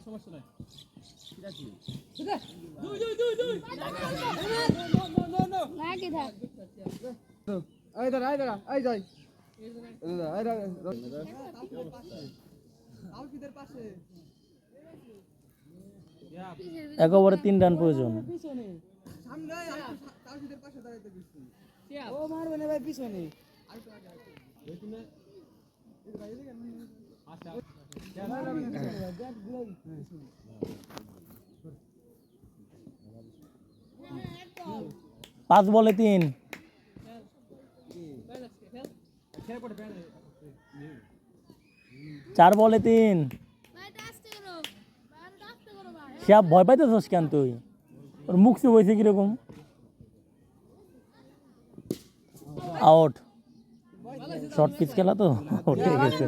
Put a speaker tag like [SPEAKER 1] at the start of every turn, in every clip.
[SPEAKER 1] সমস্যা নাই
[SPEAKER 2] এই দাঁড়া এই দাঁড়া দাঁড়া
[SPEAKER 3] এক ওভারে তিন রান প্রয়োজন। পাঁচ বলে তিন। চার বলে তিন
[SPEAKER 4] ভাই আস্তে করো ভাই আস্তে করো ভাই
[SPEAKER 3] সে ভয় পাইতেছস কেন তুই? ওর মুখ চুপ হয়েছে কীরকম? আউট। শর্ট পিচ খেলা তো? ঠিক আছে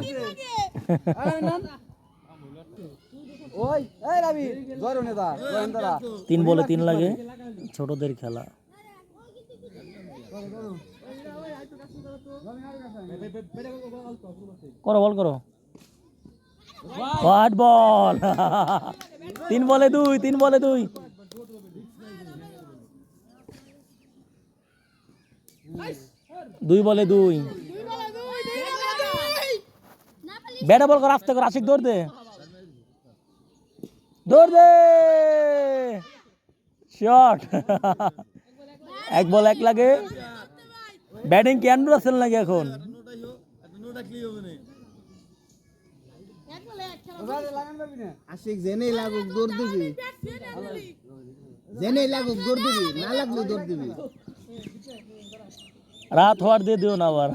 [SPEAKER 3] তিন বলে তিন লাগে ছোটদের খেলা। করো বল করো। হোয়াট বল তিন বলে দুই, তিন বলে দুই। দুই বলে দুই। ব্যাটা বল কর, আস্তে কর, আশিক দৌড় দে। দৌড় দে। শট এক বল এক লাগে। ব্যাটিং কেন রাসেল লাগে এখন।
[SPEAKER 4] এক বলে এক খেলা
[SPEAKER 2] আশিক জেনেই লাগুক দৌড় দিবি। জেনেই লাগুক দৌড় দিবি না লাগলে দৌড় দিবি।
[SPEAKER 3] রাত হওয়ার দিয়ে দিও না আবার।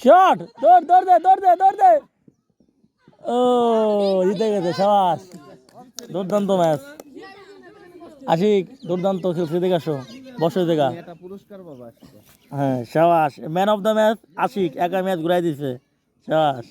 [SPEAKER 3] শট দৌড় দৌড় দে দৌড় দে দৌড় দে। ও জিতে গেছে সাবাস। দুর্দান্ত ম্যাচ। আশিক, দুর্দান্ত দেখে আসো। বসে দেখা হ্যাঁ সাবাস। Man of the match Ashiq, একা ম্যাচ ঘুরাই দিছে। সাবাস।